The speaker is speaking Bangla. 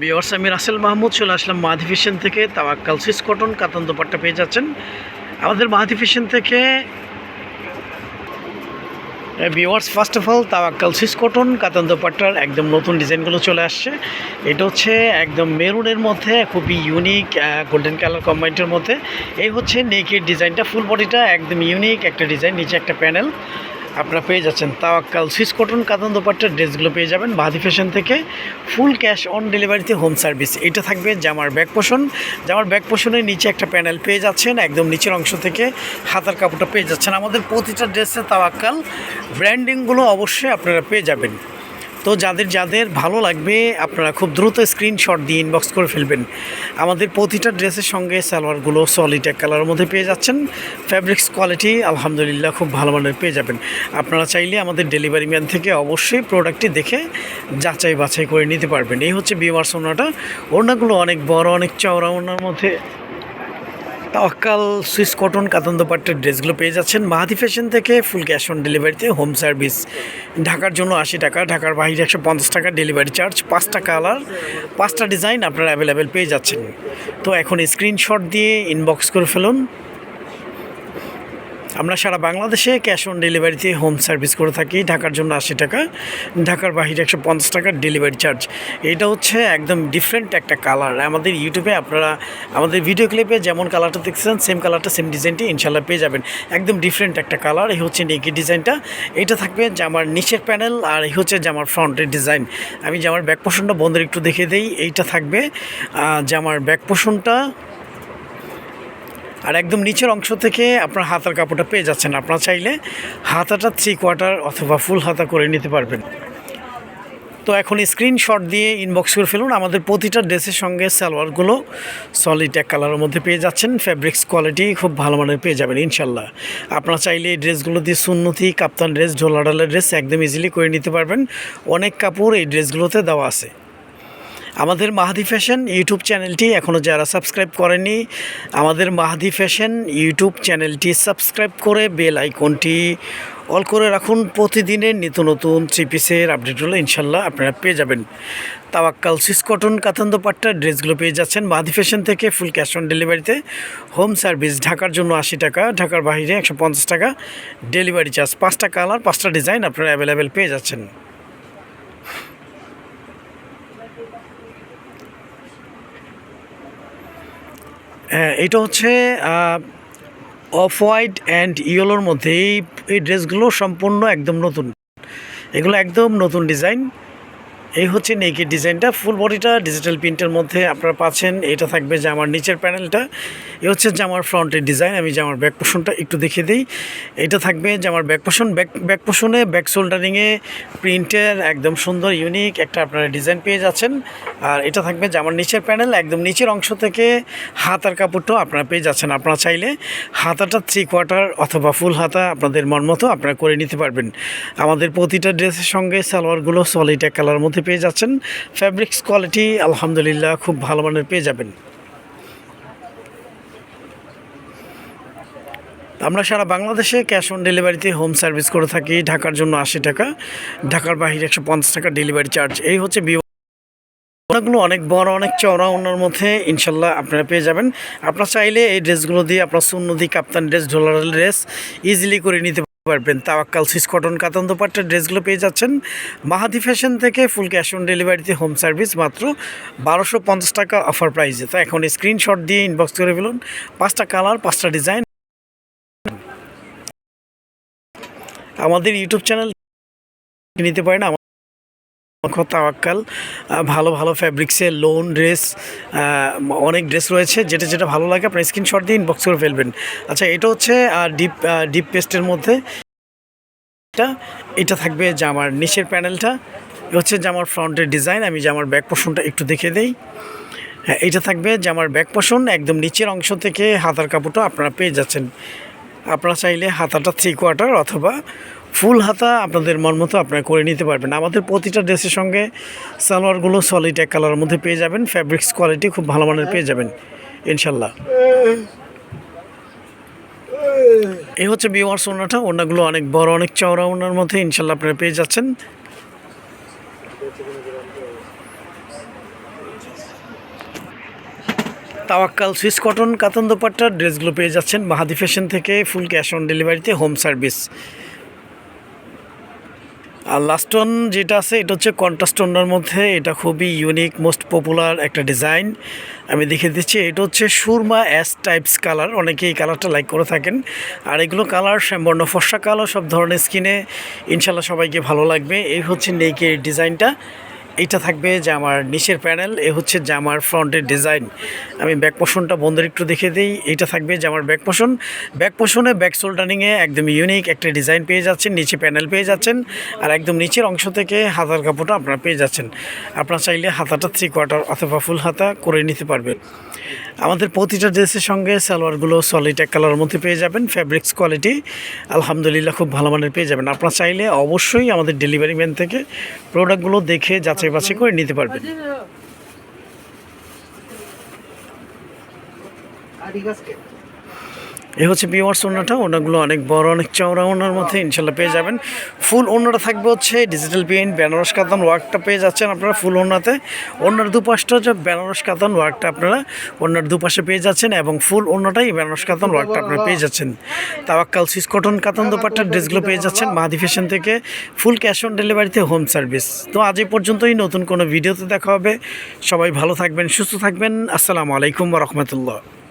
বিওয়ার্স আমি রাসেল মাহমুদ, চলে আসলাম মাহাদি ফ্যাশন থেকে। তাওয়াক্কাল সুইস কটন কাতান দোপাট্টা পেয়ে যাচ্ছেন। আমাদের মাহাদি ফ্যাশন থেকে বিওয়ার্স ফার্স্ট অফ অল তাওয়াক্কাল সুইস কটন কাতান দোপাট্টার একদম নতুন ডিজাইনগুলো চলে আসছে। এটা হচ্ছে একদম মেরুনের মধ্যে, খুবই ইউনিক গোল্ডেন কালার কম্বাইন্ডের মধ্যে। এই হচ্ছে নেকের ডিজাইনটা ফুল বডিটা একদম ইউনিক একটা ডিজাইন, নিচে একটা প্যানেল আপনারা পেয়ে যাচ্ছেন তাওয়াক্কাল সুইস কটন কাতান দোপাট্টার ড্রেসগুলো পেয়ে যাবেন বাদি ফ্যাশন থেকে ফুল ক্যাশ অন ডেলিভারিতে হোম সার্ভিস। এটা থাকবে জামার ব্যাক পোষণ। জামার ব্যাক পোষণের নিচে একটা প্যানেল পেয়ে যাচ্ছেন, একদম নিচের অংশ থেকে হাতার কাপড়টা পেয়ে যাচ্ছেন। আমাদের প্রতিটা ড্রেসে তাওয়াক্কাল, ব্র্যান্ডিংগুলো অবশ্যই আপনারা পেয়ে যাবেন। তো যাদের যাদের ভালো লাগবে, আপনারা খুব দ্রুত স্ক্রিনশট দিয়ে ইনবক্স করে ফেলবেন। আমাদের প্রতিটা ড্রেসের সঙ্গে সালোয়ারগুলো সলিড এক কালারের মধ্যে পেয়ে যাচ্ছেন। ফ্যাব্রিক্স কোয়ালিটি আলহামদুলিল্লাহ খুব ভালো মানের পেয়ে যাবেন। আপনারা চাইলে আমাদের ডেলিভারি ম্যান থেকে অবশ্যই প্রোডাক্টটি দেখে যাচাই বাছাই করে নিতে পারবেন। এই হচ্ছে বিমার সোনাটা ওড়নাগুলো অনেক বড়, অনেক চওড়া ওড়নার মধ্যে তাওয়াক্কাল সুইস কটন কাতন দোপাট্টার ড্রেসগুলো পেয়ে যাচ্ছেন। মাহাদি ফ্যাশন থেকে ফুল ক্যাশ অন ডেলিভারিতে হোম সার্ভিস। ঢাকার জন্য আশি টাকা, ঢাকার বাইরে একশো পঞ্চাশ টাকা, ডেলিভারি চার্জ, পাঁচটা কালার, পাঁচটা ডিজাইন আপনারা অ্যাভেলেবেল পেয়ে যাচ্ছেন। তো এখন স্ক্রিনশট দিয়ে ইনবক্স করে ফেলুন। আমরা সারা বাংলাদেশে ক্যাশ অন ডেলিভারিতে হোম সার্ভিস করে থাকি। ঢাকার জন্য আশি টাকা, ঢাকার বাহিরে একশো পঞ্চাশ টাকার ডেলিভারি চার্জ। এটা হচ্ছে একদম ডিফারেন্ট একটা কালার আমাদের ইউটিউবে আপনারা, আমাদের ভিডিও ক্লিপে যেমন কালারটা দেখছেন সেম কালারটা সেম ডিজাইনটি ইনশাল্লাহ পেয়ে যাবেন। একদম ডিফারেন্ট একটা কালার এই হচ্ছে নেকি ডিজাইনটা এটা থাকবে জামার নিচের প্যানেল আর এই হচ্ছে জামার ফ্রন্টের ডিজাইন আমি জামার ব্যাক পোষণটা বন্ধুর একটু দেখে দিই, এইটা থাকবে জামার ব্যাক পোষণটা আর একদম নিচের অংশ থেকে আপনার হাতার কাপড়টা পেয়ে যাচ্ছেন। আপনারা চাইলে হাতাটা থ্রি কোয়ার্টার অথবা ফুল হাতা করে নিতে পারবেন। তো এখন স্ক্রিনশট দিয়ে ইনবক্স করে ফেলুন। আমাদের প্রতিটা ড্রেসের সঙ্গে সালোয়ারগুলো সলিড এক কালারের মধ্যে পেয়ে যাচ্ছেন। ফ্যাব্রিক্স কোয়ালিটি খুব ভালো মানের পেয়ে যাবেন ইনশাল্লাহ। আপনারা চাইলে এই ড্রেসগুলো দিয়ে সুন্নতি, কাপ্তান ড্রেস ঢোলাডালের ড্রেস একদম ইজিলি করে নিতে পারবেন। অনেক কাপড় এই ড্রেসগুলোতে দেওয়া আছে। আমাদের মাহাদি ফ্যাশন ইউটিউব চ্যানেলটি এখনও যারা সাবস্ক্রাইব করেনি, আমাদের মাহাদি ফ্যাশন ইউটিউব চ্যানেলটি সাবস্ক্রাইব করে বেল আইকনটি অল করে রাখুন। প্রতিদিনের নিত্য নতুন থ্রি পিসের আপডেটগুলো ইনশাল্লাহ আপনারা পেয়ে যাবেন। তাওয়াক্কাল সুইস কটন, কাতান্দ পাট্টার ড্রেসগুলো পেয়ে যাচ্ছেন মাহাদি ফ্যাশন থেকে ফুল ক্যাশ অন ডেলিভারিতে। হোম সার্ভিস ঢাকার জন্য আশি টাকা, ঢাকার বাইরে একশো পঞ্চাশ টাকা। ডেলিভারি চার্জ পাঁচটা কালার, পাঁচটা ডিজাইন আপনারা অ্যাভেলেবেল পেয়ে যাচ্ছেন। এটা হচ্ছে অফ হোয়াইট অ্যান্ড ইয়েলোর মধ্যে এই এই ড্রেসগুলো সম্পূর্ণ একদম নতুন। এগুলো একদম নতুন ডিজাইন। এই হচ্ছে নেকের ডিজাইনটা ফুল বডিটা ডিজিটাল প্রিন্টের মধ্যে আপনারা পাচ্ছেন। এটা থাকবে জামার নিচের প্যানেলটা এ হচ্ছে জামার ফ্রন্টের ডিজাইন আমি জামার ব্যাক পোষণটা একটু দেখিয়ে দিই। এটা থাকবে জামার ব্যাক পোষণ ব্যাক ব্যাক পোষণে ব্যাক শোল্ডারিংয়ে প্রিন্টের একদম সুন্দর ইউনিক একটা আপনারা ডিজাইন পেয়ে যাচ্ছেন। আর এটা থাকবে জামার নিচের প্যানেল একদম নিচের অংশ থেকে হাতার কাপড়টাও আপনারা পেয়ে যাচ্ছেন। আপনারা চাইলে হাতাটা থ্রি কোয়ার্টার অথবা ফুল হাতা আপনাদের মন মতো আপনারা করে নিতে পারবেন। আমাদের প্রতিটা ড্রেসের সঙ্গে সালোয়ারগুলো এক কালার মধ্যে পেয়ে যাচ্ছেন। ফ্যাব্রিক্স কোয়ালিটি আলহামদুলিল্লাহ, খুব ভালো মানের পেয়ে যাবেন। আমরা সারা বাংলাদেশে ক্যাশ অন ডেলিভারিতে হোম সার্ভিস করে থাকি, ঢাকার জন্য আশি টাকা, ঢাকার বাহিরে একশো পঞ্চাশ টাকা ডেলিভারি চার্জ এই হচ্ছে ওনাগুলো অনেক বড়, অনেক চওড়া ওনার মধ্যে ইনশাল্লাহ আপনারা পেয়ে যাবেন। আপনারা চাইলে এই ড্রেসগুলো দিয়ে আপনার সুন্নতি, কাপ্তান ড্রেস ঢোলার ড্রেস ইজিলি করে নিতে পারবেন। তাওয়াক্কাল, সুইস কটন, কাতান দোপাট্টার ড্রেসগুলো পেয়ে যাচ্ছেন। মাহাদি ফ্যাশন থেকে ফুল ক্যাশ অন ডেলিভারিতে হোম সার্ভিস মাত্র বারোশো পঞ্চাশ টাকা অফার প্রাইসে। তো এখন স্ক্রিনশট দিয়ে ইনবক্স করে ফেলুন। পাঁচটা কালার, পাঁচটা ডিজাইন। আমাদের ইউটিউব চ্যানেল নিতে পারেন। আমার তাওয়াক্কাল ভালো ভালো ফ্যাব্রিক্সের লোন ড্রেস অনেক ড্রেস রয়েছে। যেটা যেটা ভালো লাগে, আপনার স্ক্রিনশট দিয়ে ইনবক্স করে ফেলবেন। আচ্ছা এটা হচ্ছে ডিপ ডিপ পেস্টের মধ্যে এটা এটা থাকবে জামার নিচের প্যানেলটা হচ্ছে জামার ফ্রন্টের ডিজাইন, আমি জামার ব্যাক পোর্শনটা একটু দেখে দেই। হ্যাঁ এটা থাকবে জামার ব্যাক পোর্শন একদম নিচের অংশ থেকে হাতার কাপড়টা আপনারা পেয়ে যাচ্ছেন। আপনারা চাইলে হাতাটা থ্রি কোয়ার্টার অথবা ফুল হাতা আপনাদের মন মতো আপনারা করে নিতে পারবেন। আমাদের প্রতিটা ড্রেসের সঙ্গে সালোয়ারগুলো সলিড এক কালারের মধ্যে পেয়ে যাবেন ফ্যাব্রিক্স কোয়ালিটি খুব ভালো মানের পেয়ে যাবেন, ইনশাল্লাহ। এই হচ্ছে বিওয়ার্স ওনাটা ওনাগুলো অনেক বড়, অনেক চওড়া ওনার মধ্যে ইনশাল্লাহ আপনারা পেয়ে যাচ্ছেন। তাওয়াক্কাল, সুইস কটন, কাতন দোপাট্টার ড্রেসগুলো পেয়ে যাচ্ছেন। মাহাদি ফ্যাশন থেকে ফুল ক্যাশ অন ডেলিভারিতে, হোম সার্ভিস। আর লাস্টন যেটা আছে, এটা হচ্ছে কন্ট্রাস্টনের মধ্যে। এটা খুবই ইউনিক মোস্ট পপুলার একটা ডিজাইন আমি দেখে দিচ্ছি, এটা হচ্ছে সুরমা অ্যাস টাইপস কালার অনেকে এই কালারটা লাইক করে থাকেন। আর এগুলো কালার শ্যামবর্ণ ফর্সা কালো, সব ধরনের স্কিনে ইনশাল্লাহ সবাইকে ভালো লাগবে। এই হচ্ছে নেকের ডিজাইনটা এইটা থাকবে জামার নিচের প্যানেল, এ হচ্ছে জামার ফ্রন্টের ডিজাইন। আমি ব্যাক পোষণটা বন্ধের একটু দেখে দিই, এইটা থাকবে জামার ব্যাক পোষণ ব্যাক পোষণে ব্যাক সোল্ডারিংয়ে একদম ইউনিক একটা ডিজাইন পেয়ে যাচ্ছেন, নিচে প্যানেল পেয়ে যাচ্ছেন, আর একদম নিচের অংশ থেকে হাতার কাপড়টা আপনারা পেয়ে যাচ্ছেন। আপনারা চাইলে হাতাটা থ্রি কোয়ার্টার অথবা ফুল হাতা করে নিতে পারবেন। আমাদের প্রতিটা ড্রেসের সঙ্গে সালোয়ারগুলো সলিড এক কালারের মধ্যে পেয়ে যাবেন ফ্যাব্রিক্স কোয়ালিটি আলহামদুলিল্লাহ খুব ভালো মানের পেয়ে যাবেন। আপনারা চাইলে অবশ্যই আমাদের ডেলিভারি ম্যান থেকে প্রোডাক্টগুলো দেখে যাচাই বাছাই করে নিতে পারবেন। এই হচ্ছে বিওয়ার্স ওনাটা ওনাগুলো অনেক বড়, অনেক চওড়া ওনার মধ্যে ইনশাল্লাহ পেয়ে যাবেন। ফুল ওনাটা থাকবে হচ্ছে ডিজিটাল পেইন্ট বেনারস কাতান ওয়ার্কটা পেয়ে যাচ্ছেন আপনারা ফুল ওনাতে ওনার দুপাশটা যে বেনারস কাতান ওয়ার্কটা আপনারা ওনার দুপাশে পেয়ে যাচ্ছেন এবং ফুল ওনাটাই বেনারস কাতান ওয়ার্কটা আপনারা পেয়ে যাচ্ছেন। তাওয়াক্কাল সুইস কটন কাতান দুপাট্টার ড্রেসগুলো পেয়ে যাচ্ছেন মাহাদি ফ্যাশন থেকে ফুল ক্যাশ অন ডেলিভারিতে হোম সার্ভিস। তো আজ এই পর্যন্তই, নতুন কোনো ভিডিওতে দেখা হবে। সবাই ভালো থাকবেন, সুস্থ থাকবেন। আসসালামু আলাইকুম রহমতুল্লাহ।